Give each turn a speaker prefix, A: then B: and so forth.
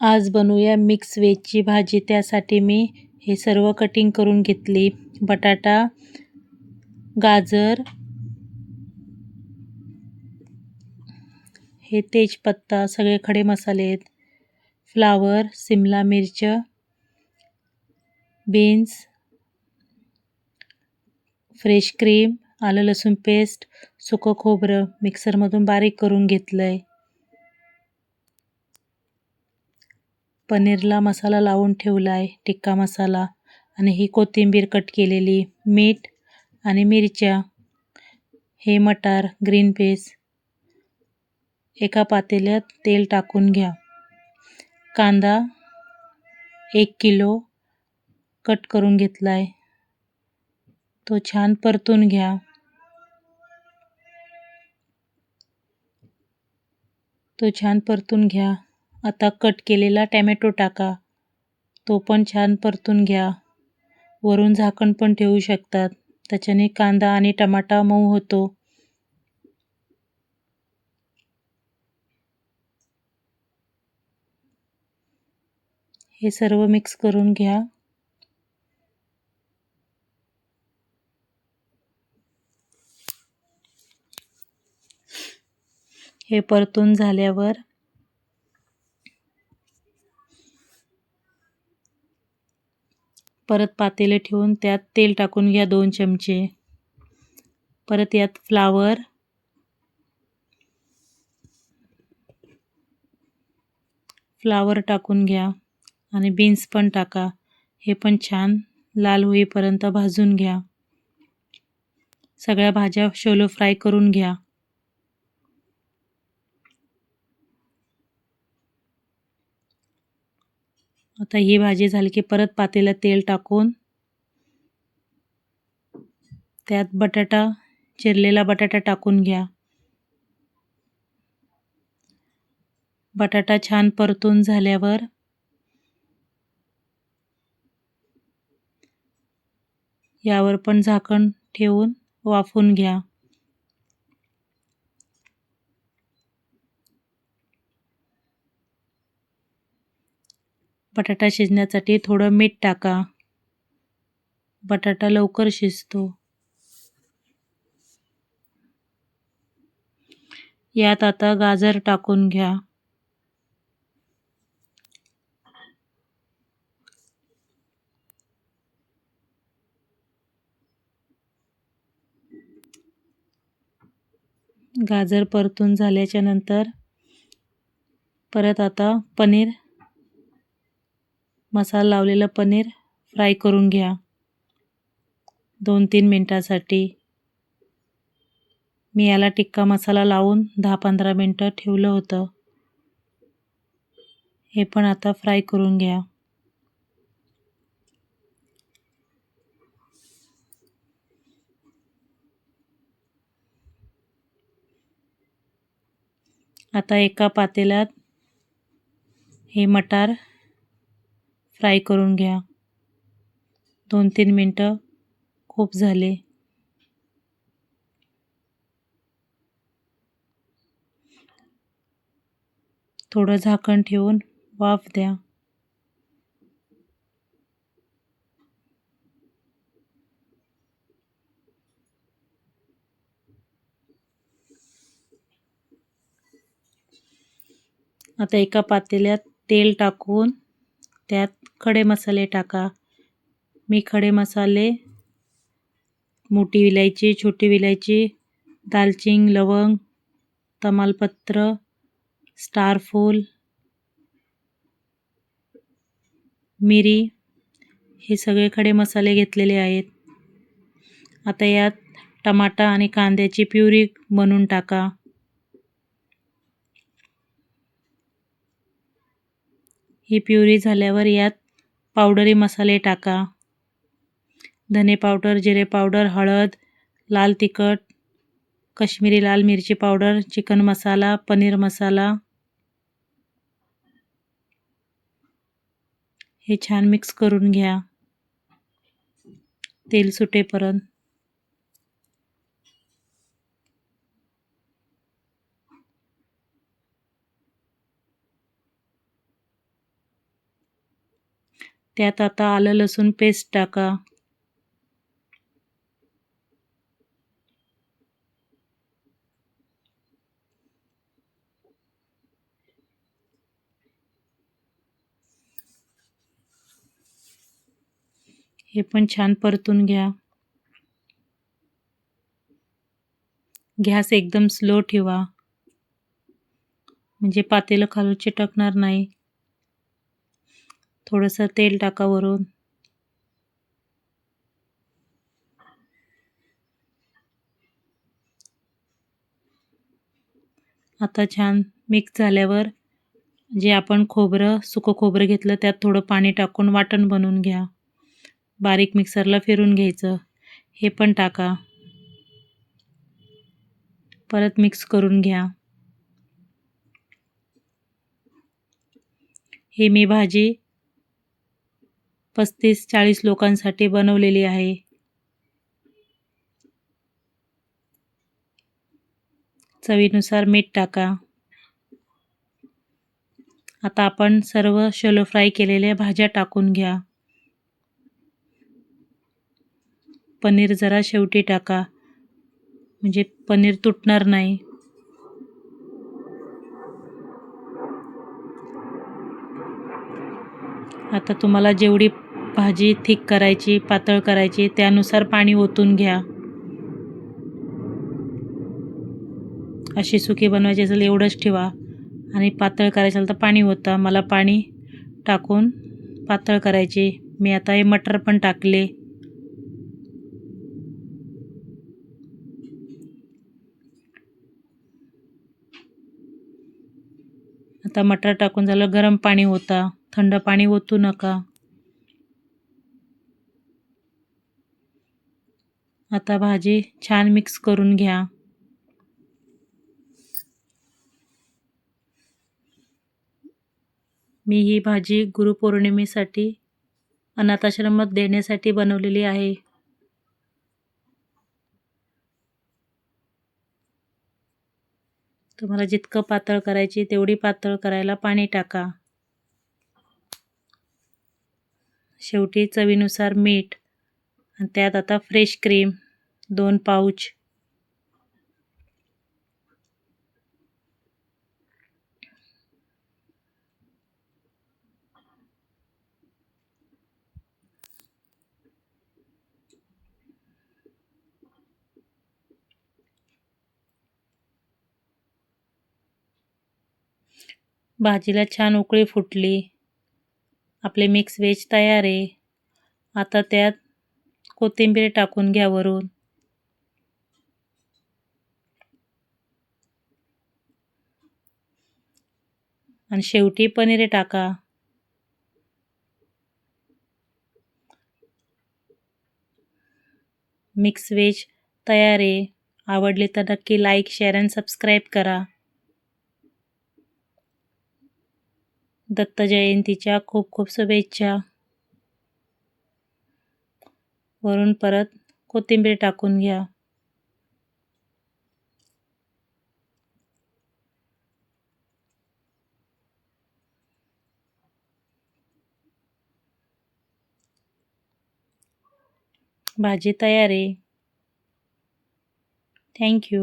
A: आज बनवूया मिक्स वेजची भाजी. त्यासाठी मी हे सर्व कटिंग करून घेतली. बटाटा गाजर हे तेजपत्ता सगळे खडे मसाले आहेत. फ्लावर सिमला मिरच बीन्स फ्रेश क्रीम आलं लसूण पेस्ट सुकं खोबरं मिक्सरमधून बारीक करून घेतलं आहे पनीरला मसाला लावून ठेवला आहे टिक्का मसाला आणि ही कोथिंबीर कट केलेली मीठ आणि मिरच्या हे मटार ग्रीन पीस एका पातेल्यात तेल टाकून घ्या. कांदा एक किलो कट करून घेतला आहे तो छान परतून घ्या. तो छान परतून घ्या. आता कट केलेला टॅमॅटो टाका. तो पण छान परतून घ्या. वरून झाकण पण ठेवू शकतात. त्याच्याने कांदा आणि टमाटा मऊ होतो. हे सर्व मिक्स करून घ्या. हे परतून झाल्यावर परत पातेले ठेवून त्यात तेल टाकून घ्या दोन चमचे. परत यात फ्लावर फ्लावर टाकून घ्या आणि बीन्स पण टाका. हे पण छान लाल होईपर्यंत भाजून घ्या. सगळ्या भाज्या शोलो फ्राय करून घ्या. आता ही भाजी झाली की परत पातेला तेल टाकून त्यात बटाटा चिरलेला बटाटा टाकून घ्या. बटाटा छान परतून झाल्यावर यावर पण झाकण ठेवून वाफून घ्या. बटाटा शिजण्यासाठी थोडं मीठ टाका. बटाटा लवकर शिजतो. यात आता गाजर टाकून घ्या. गाजर परतून झाल्याच्यानंतर परत आता पनीर मसाला लावलेलं पनीर फ्राय करून घ्या. दोन तीन मिनटासाठी. मी याला टिक्का मसाला लावून दहा पंधरा मिनटं ठेवलं होतं. हे पण आता फ्राय करून घ्या. आता एका पातेल्यात हे मटार फ्राय करून घ्या. दोन तीन मिनटं खूप झाले. थोडं झाकण ठेवून वाफ द्या. आता एका पातेल्यात तेल टाकून त्यात खडे मसाले टाका. मी खडे मसाले मोठी विलायची छोटी विलायची दालचिंग लवंग तमालपत्र स्टारफूल मिरी हे सगळे खडे मसाले घेतलेले आहेत. आता यात टमाटा आणि कांद्याची प्युरी बनवून टाका. ही प्युरी झाल्यावर यात पावडरी मसाले टाका. धने पावडर जिरे पावडर हळद लाल तिखट कश्मीरी लाल मिरची पावडर चिकन मसाला पनीर मसाला. हे छान मिक्स करून घ्या. तेल सुटेपर्यंत. त्यात आता आलं लसूण पेस्ट टाका. हे पण छान परतून घ्या. गॅस एकदम स्लो ठेवा. म्हणजे पातेलं खालू चिटकणार नाही. थोडंसं तेल टाका वरून आता छान मिक्स झाल्यावर जे आपण खोबरं सुकं खोबरं घेतलं त्यात थोडं पाणी टाकून वाटण बनवून घ्या. बारीक मिक्सरला फिरून घ्यायचं. हे पण टाका. परत मिक्स करून घ्या. हे मी भाजी पस्तीस चाळीस लोकांसाठी बनवलेली आहे. चवीनुसार मीठ टाका. आता आपण सर्व शलो फ्राय केलेल्या भाज्या टाकून घ्या. पनीर जरा शेवटी टाका. म्हणजे पनीर तुटणार नाही. आता तुम्हाला जेवढी भाजी थिक करायची पातळ करायची त्यानुसार पाणी ओतून घ्या. अशी सुकी बनवायची असेल एवढंच ठेवा. आणि पातळ करायचं असेल तर पाणी ओता. मला पाणी टाकून पातळ करायची. मी आता हे मटर पण टाकले. आता मटर टाकून झालं गरम पाणी होता थंड पाणी ओतू नका. आता भाजी छान मिक्स करून घ्या. मी ही भाजी गुरुपौर्णिमेसाठी अनाथाश्रमात देण्यासाठी बनवलेली आहे. तुम्हाला जितकं पातळ करायची तेवढी पातळ करायला पाणी टाका. शेवटी चवीनुसार मीठ आणि त्यात आता फ्रेश क्रीम दोन पाऊच भाजीला छान उकळी फुटली. आपले मिक्स व्हेज तयार आहे. आता त्यात कोथिंबीर टाकून घ्या वरून. आणि शेवटी पनीर टाका. मिक्स व्हेज तयार आहे. आवडली तर नक्की लाईक शेअर अँड सबस्क्राईब करा. दत्त जयंतीच्या खूप खूप शुभेच्छा. वरून परत कोथिंबीर टाकून घ्या. भाजी तयार आहे. थँक्यू